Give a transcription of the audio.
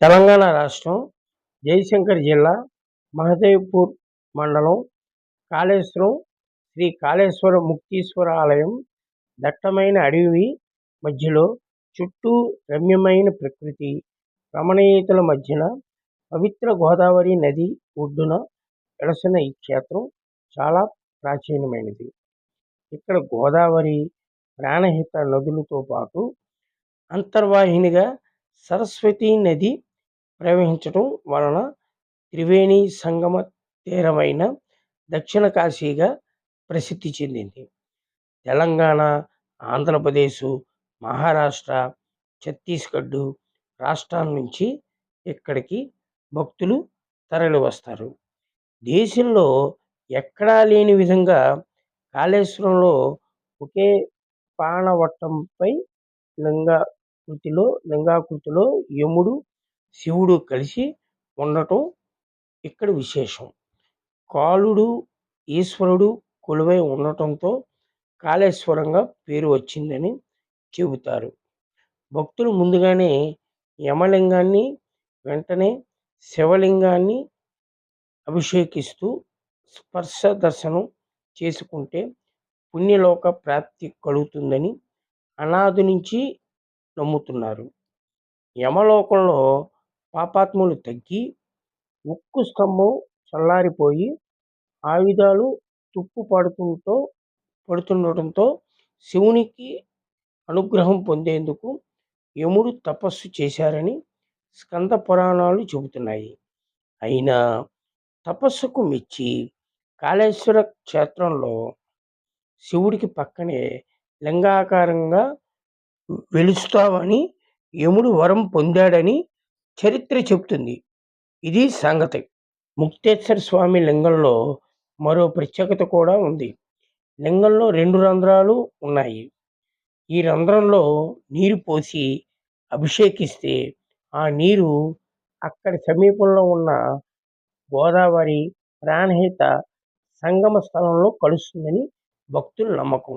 తెలంగాణ రాష్ట్రం జయశంకర్ జిల్లా మహదేవ్పూర్ మండలం కాళేశ్వరం శ్రీ కాళేశ్వర ముక్తీశ్వర ఆలయం దట్టమైన అడవి మధ్యలో చుట్టూ రమ్యమైన ప్రకృతి రమణీయతల మధ్యన పవిత్ర గోదావరి నది ఒడ్డున వెలసిన ఈ క్షేత్రం చాలా ప్రాచీనమైనది. ఇక్కడ గోదావరి ప్రాణహిత నదులతో పాటు అంతర్వాహినిగా సరస్వతీ నది ప్రవహించటం వలన త్రివేణి సంగమ తీరమైన దక్షిణ కాశీగా ప్రసిద్ధి చెందింది. తెలంగాణ ఆంధ్రప్రదేశ్ మహారాష్ట్ర ఛత్తీస్గఢ్ రాష్ట్రాల నుంచి ఇక్కడికి భక్తులు తరలి వస్తారు. దేశంలో ఎక్కడా లేని విధంగా కాళేశ్వరంలో ఒకే పాణవట్టంపై లింగాకృతిలో లింగాకృతిలో యముడు శివుడు కలిసి ఉండటం ఇక్కడ విశేషం. కాలుడు ఈశ్వరుడు కొలువై ఉండటంతో కాళేశ్వరంగా పేరు వచ్చిందని చెబుతారు. భక్తులు ముందుగానే యమలింగాన్ని వెంటనే శివలింగాన్ని అభిషేకిస్తూ స్పర్శ దర్శనం చేసుకుంటే పుణ్యలోక ప్రాప్తి కలుగుతుందని అనాది నుంచి నమ్ముతున్నారు. యమలోకంలో పాపాత్ములు తగ్గి ఉక్కు స్తంభం చల్లారిపోయి ఆయుధాలు తుప్పు పడుతుంటో పడుతుండటంతో శివునికి అనుగ్రహం పొందేందుకు యముడు తపస్సు చేశారని స్కంద పురాణాలు చెబుతున్నాయి. అయినా తపస్సుకు మెచ్చి కాళేశ్వర క్షేత్రంలో శివుడికి పక్కనే లింగాకారంగా వెలుస్తావని యముడు వరం పొందాడని చరిత్ర చెబుతుంది. ఇది సంగతి. ముక్తేశ్వర స్వామి లింగంలో మరో ప్రత్యేకత కూడా ఉంది. లింగంలో రెండు రంధ్రాలు ఉన్నాయి. ఈ రంధ్రంలో నీరు పోసి అభిషేకిస్తే ఆ నీరు అక్కడి సమీపంలో ఉన్న గోదావరి ప్రాణహిత సంగమ స్థలంలో కలుస్తుందని భక్తుల నమ్మకం.